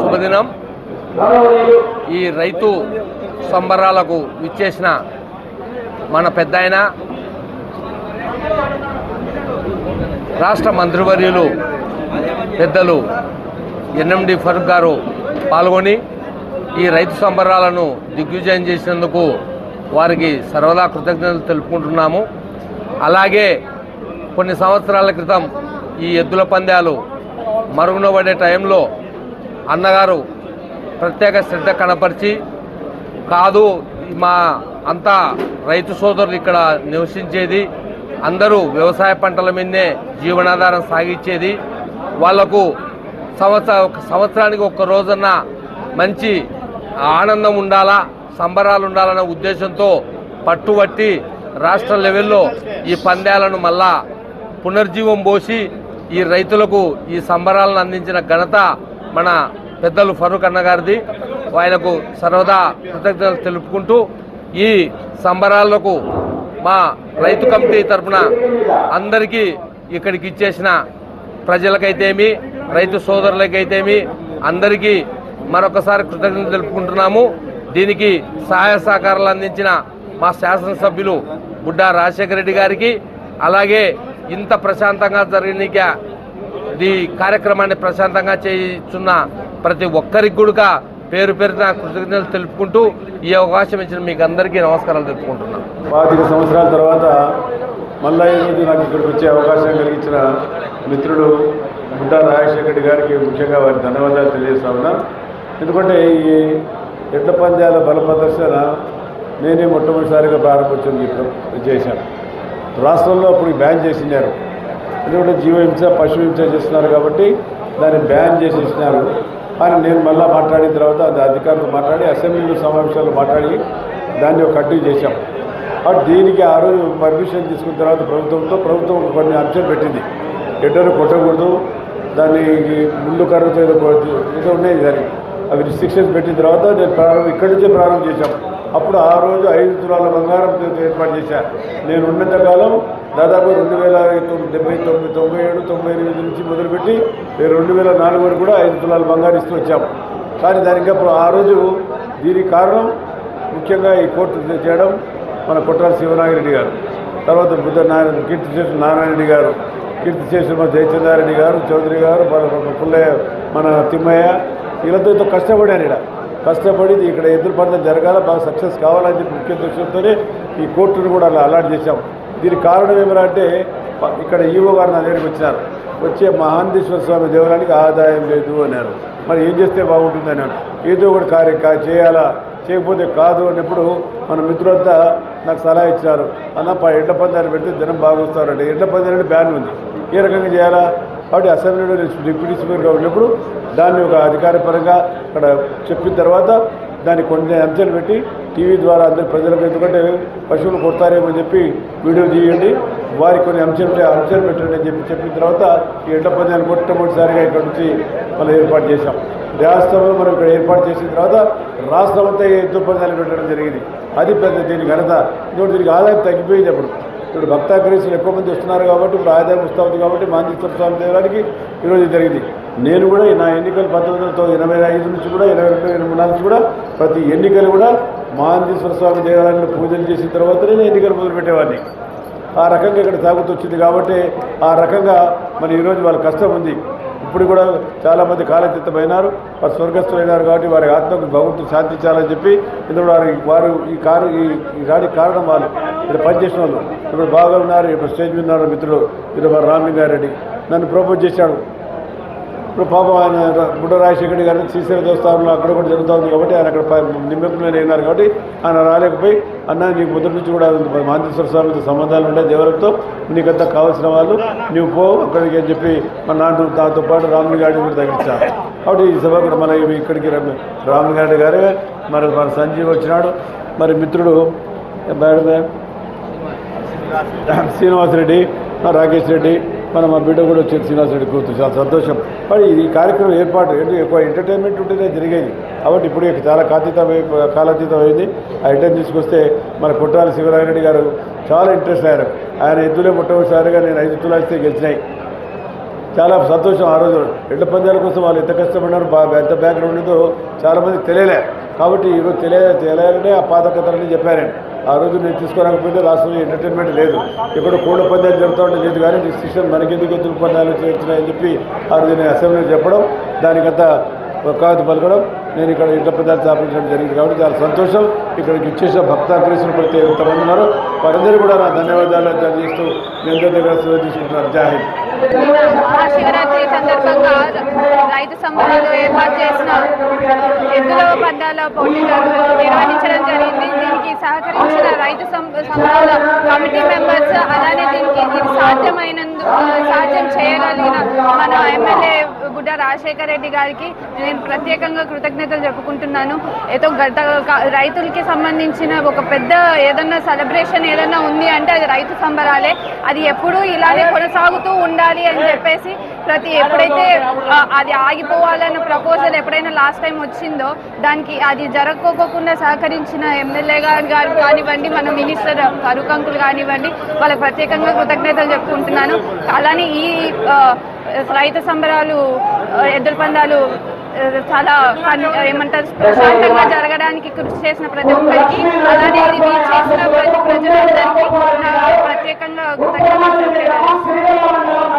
శుభదినం. ఈ రైతు సంబరాలకు విచ్చేసిన మన పెద్ద రాష్ట్ర మంత్రివర్యులు పెద్దలు ఎన్ఎండి ఫరూక్ గారు పాల్గొని ఈ రైతు సంబరాలను దిగ్విజయం చేసినందుకు వారికి సర్వదా కృతజ్ఞతలు తెలుపుకుంటున్నాము. అలాగే కొన్ని సంవత్సరాల క్రితం ఈ ఎద్దుల పందాలు మరుగున పడే టైంలో అన్నగారు ప్రత్యేక శ్రద్ధ కనపరిచి కాదు మా అంతా రైతు సోదరులు ఇక్కడ నివసించేది అందరూ వ్యవసాయ పంటల మీదనే జీవనాధారం సాగించేది వాళ్ళకు సంవత్సర సంవత్సరానికి ఒక్క రోజన్న మంచి ఆనందం ఉండాలా సంబరాలు ఉండాలనే ఉద్దేశంతో పట్టుబట్టి రాష్ట్ర లెవెల్లో ఈ పందాలను మళ్ళా పునర్జీవం పోసి ఈ రైతులకు ఈ సంబరాలను అందించిన ఘనత మన పెద్దలు ఫరూక్ అన్న గారిది. ఆయనకు సర్వదా కృతజ్ఞతలు తెలుపుకుంటూ ఈ సంబరాలకు మా రైతు కమిటీ తరఫున అందరికీ ఇక్కడికి ఇచ్చేసిన ప్రజలకైతేమి రైతు సోదరులకైతేమి అందరికీ మరొకసారి కృతజ్ఞతలు తెలుపుకుంటున్నాము. దీనికి సహాయ సహకారాలు అందించిన మా శాసనసభ్యులు బుడ్డా రాజశేఖర రెడ్డి గారికి అలాగే ఇంత ప్రశాంతంగా జరిగిన ఈ కార్యక్రమాన్ని ప్రశాంతంగా చేస్తున్న ప్రతి ఒక్కరికి కూడా పేరు పేరున కృతజ్ఞతలు తెలుపుకుంటూ ఈ అవకాశం ఇచ్చిన మీకు అందరికీ నమస్కారాలు తెలుపుకుంటున్నాను పాతిక సంవత్సరాల తర్వాత మళ్ళా ఈరోజు నాకు ఇక్కడికి వచ్చే అవకాశం కలిగించిన మిత్రుడు బుడ్డా రాజశేఖర రెడ్డి గారికి ముఖ్యంగా వారి ధన్యవాదాలు తెలియజేస్తా ఉన్నా. ఎందుకంటే ఈ ఎడ్ల పంద్యాల బల ప్రదర్శన నేనే మొట్టమొదటిసారిగా ప్రారంభించింది చేశాను. రాష్ట్రంలో అప్పుడు బ్యాన్ చేసినారు ఎందుకంటే జీవహింస పశు హింస చేస్తున్నారు కాబట్టి దాన్ని బ్యాన్ చేసి ఇచ్చినారు కానీ నేను మళ్ళీ మాట్లాడిన తర్వాత అది అధికారులు మాట్లాడి అసెంబ్లీలో సమావేశాలు మాట్లాడి దాన్ని ఒక కంటిన్యూ చేశాం. బట్ దీనికి ఆ రోజు పర్మిషన్ తీసుకున్న తర్వాత ప్రభుత్వంతో ప్రభుత్వం కొన్ని అంశం పెట్టింది. ఎడ్డరు కొట్టకూడదు దాన్ని ముందు కర్రతో ఏదో ఏదో ఉన్నాయి దానికి. అవి రిస్ట్రిక్షన్స్ పెట్టిన తర్వాత నేను ప్రారంభం ఇక్కడి నుంచే ప్రారంభం చేశాం. అప్పుడు ఆ రోజు ఐదు తులాల బంగారం ఏర్పాటు చేశాను నేను ఉన్నంత కాలం దాదాపు రెండు వేల తొమ్మిది డెబ్బై తొమ్మిది తొంభై ఏడు తొంభై ఎనిమిది నుంచి మొదలుపెట్టి రెండు వేల నాలుగు వరకు కూడా ఐదు తులాలు బంగారు ఇస్తూ వచ్చాము కానీ దానికి అప్పుడు ఆ రోజు దీనికి కారణం ముఖ్యంగా ఈ కోర్టు చేయడం మన కొట్టాల శివనాగిరెడ్డి గారు. తర్వాత బుద్ధ నారాయణ కీర్తి చేసిన నారాయణరెడ్డి గారు. కీర్తి చేసిన మన జయచంద్రారెడ్డి గారు చౌదరి గారు మన- పుల్లయ్య మన తిమ్మయ్య వీళ్ళతో ఎంతో కష్టపడాను ఇక్కడ కష్టపడి ఇక్కడ ఎదురు పండుగ జరగాల బాగా సక్సెస్ కావాలని చెప్పి ముఖ్య దృష్టితోనే ఈ కోర్టును కూడా అలా అలాట్ చేశాము దీనికి కారణం ఏమిరా అంటే ఇక్కడ ఈవో గారు నా దగ్గరికి వచ్చినారు. వచ్చే మహాంతేశ్వర స్వామి దేవాలయానికి ఆదాయం లేదు అన్నారు. మరి ఏం చేస్తే బాగుంటుంది అన్నాడు. ఏదో ఒకటి కార్యం కా- చేయాలా చేయకపోతే కాదు అన్నప్పుడు మన మిత్రులంతా నాకు సలహా ఇచ్చారు. అన్న ప ఎడ్ల పందాలు పెడితే జనం బాగొస్తారంటే. ఎడ్ల పందాలు బ్యాన్ ఉంది. ఏ రకంగా చేయాలా? కాబట్టి అసెంబ్లీలో డిప్యూటీ స్పీకర్గా ఉన్నప్పుడు దాన్ని ఒక అధికారపరంగా అక్కడ చెప్పిన తర్వాత దాన్ని కొన్ని అంశాలు పెట్టి టీవీ ద్వారా అందరి ప్రజలకు ఎందుకంటే పశువులు కొడతారేమో చెప్పి వీడియో తీయండి. వారి కొన్ని అంశాలు అంశాలు పెట్టండి అని చెప్పి చెప్పిన తర్వాత ఈ ఎడ్ల పందాలు మొట్టమొదటిసారిగా ఇక్కడ నుంచి మనం ఏర్పాటు చేశాం. రాష్ట్రంలో మనం ఇక్కడ ఏర్పాటు చేసిన తర్వాత రాష్ట్రం అంతా ఎద్దు పందాలు పెట్టడం జరిగింది. అది పెద్ద దీని ఘనత. ఇంకోటి దీనికి ఆదాయం తగ్గిపోయింది అప్పుడు. ఇప్పుడు భక్తాగ్రేసులు ఎక్కువ మంది వస్తున్నారు కాబట్టి ఇప్పుడు ఆదాయం వస్తుంది కాబట్టి మాంజేశ్వర స్వామి దేవాలయానికి ఈరోజు జరిగింది. నేను కూడా నా ఎన్నికలు పంతొమ్మిది వందల ఎనభై ఐదు నుంచి కూడా ఎనభై రెండు ఎనభై నాలుగు నుంచి కూడా ప్రతి ఎన్నికలు కూడా మాంజేశ్వర స్వామి దేవాలయంలో పూజలు చేసిన తర్వాతనే నేను ఎన్నికలు మొదలుపెట్టేవాడిని. ఆ రకంగా ఇక్కడ సాగుతూ వచ్చింది కాబట్టి ఆ రకంగా మరి ఈరోజు వాళ్ళ కష్టం ఉంది. ఇప్పుడు కూడా చాలామంది కాలచిత్తమైనారు వారు స్వర్గస్థులైనారు కాబట్టి వారి ఆత్మకు భగవంతుడు శాంతించాలని చెప్పి ఇందులో వారి వారు ఈ కారు ఈ ఈ కారణం వాళ్ళు. ఇక్కడ పనిచేసిన వాళ్ళు. ఇప్పుడు బాగా ఉన్నారు ఇప్పుడు స్టేజ్ మీద ఉన్నారు మిత్రుడు ఇప్పుడు మరి రామలింగారెడ్డి. నన్ను ప్రపోజ్ చేశాడు. ఇప్పుడు పాపం ఆయన బుడ్డ రాజశేఖర్ గారిని శ్రీశైల దేవస్థానంలో అక్కడ కూడా జరుగుతూ ఉంది కాబట్టి ఆయన అక్కడ నిమ్మకమైన అయినారు కాబట్టి ఆయన రాలేకపోయి అన్న నీకు ముద్ర నుంచి కూడా మాంతేశ్వర స్వామితో సంబంధాలు ఉంటాయి దేవులతో నీకంతా కావాల్సిన వాళ్ళు నువ్వు పో అక్కడికి అని చెప్పి మన నాన్న దాంతో పాటు రాముని గారిని కూడా తగ్గించారు కాబట్టి ఈ సభ కూడా మన ఇక్కడికి రాముని గారి గారే. మరి మన సంజీవ్ వచ్చినాడు. మరి మిత్రుడు మేడం శ్రీనివాసరెడ్డి రాకేష్ రెడ్డి. మన మా బిడ్డ కూడా వచ్చారు శ్రీనివాసరెడ్డి కూతురు చాలా సంతోషం. మరి ఈ కార్యక్రమం ఏర్పాటు ఏంటి? ఎక్కువ ఎంటర్టైన్మెంట్ ఉంటేనే జరిగేది. కాబట్టి ఇప్పుడు చాలా కాతీతం కాలాతీతమైంది. అయింది ఆ ఎంటర్ తీసుకొస్తే మన కొట్టాల శివరాయరెడ్డి గారు చాలా ఇంట్రెస్ట్ అయ్యారు ఆయన ఎద్దులే మొట్టమొదటిసారిగా నేను ఐదు తులాస్తే గెలిచినాయి. చాలా సంతోషం ఆ రోజు. ఎడ్ల పందాల కోసం వాళ్ళు ఎంత కష్టపడినారు ఎంత బ్యాక్గ్రౌండ్ ఉందో చాలామంది తెలియలే. కాబట్టి ఈరోజు తెలియ తెలియాలనే ఆ పాత కథలని చెప్పారండి ఆ రోజు నేను తీసుకోరాకపోతే రాష్ట్రంలో ఎంటర్టైన్మెంట్ లేదు. ఇక్కడ కోళ్ళ పందాలు జరుగుతూ ఉంటే లేదు కానీ డిస్టిషన్ మనకెందుకు ఎత్తుల పందాలు చేస్తున్నాయని చెప్పి ఆ రోజు నేను అసెంబ్లీలో చెప్పడం దానికంతా కాదు పలకడం. నేను ఇక్కడ ఇంట పదార్థ స్థాపించడం జరిగింది కాబట్టి చాలా సంతోషం. ఇక్కడికి ఇచ్చేసిన భక్తాగ్రేసులు ప్రతి ఎంతమంది ఉన్నారో. వారందరూ కూడా నా ధన్యవాదాలు తెలియజేస్తూ మీ అందరి దగ్గర తీసుకుంటున్నారు. జాహిద్ మహాశివరాత్రి సందర్భంగా రైతు సంబరాలు ఏర్పాటు చేసిన ఎద్దుల పందాల పోటీ నిర్వహించడం జరిగింది. దీనికి సహకరించిన రైతు సంఘాల కమిటీ మెంబర్స్ అలానే దీనికి ఇది సాధ్యమైనందు సాధ్యం చేయగలిగిన మన ఎమ్మెల్యే బుడ్డ రాజశేఖర రెడ్డి గారికి నేను ప్రత్యేకంగా కృతజ్ఞతలు చెప్పుకుంటున్నాను. ఏదో గత రైతులకి సంబంధించిన ఒక పెద్ద ఏదన్నా సెలబ్రేషన్ ఏదన్నా ఉంది అంటే అది రైతు సంబరాలే. అది ఎప్పుడూ ఇలానే కొనసాగుతూ ఉండాలి అని చెప్పేసి ప్రతి ఎప్పుడైతే అది ఆగిపోవాలన్న ప్రపోజల్ ఎప్పుడైనా లాస్ట్ టైం వచ్చిందో దానికి అది జరగకోకుండా సహకరించిన ఎమ్మెల్యే గారు గారు కానివ్వండి మన మినిస్టర్ ఫరూక్ అంకుల్ కానివ్వండి వాళ్ళకి ప్రత్యేకంగా కృతజ్ఞతలు చెప్పుకుంటున్నాను. అలానే ఈ రైతు సంబరాలు ఎద్దుల పందాలు చాలా ఏమంటారు ప్రశాంతంగా జరగడానికి కృషి చేసిన ప్రతి ఒక్కరికి అలానే ఇది మీరు చేసిన ప్రతి ప్రజలందరికీ ప్రత్యేకంగా కృతజ్ఞతలు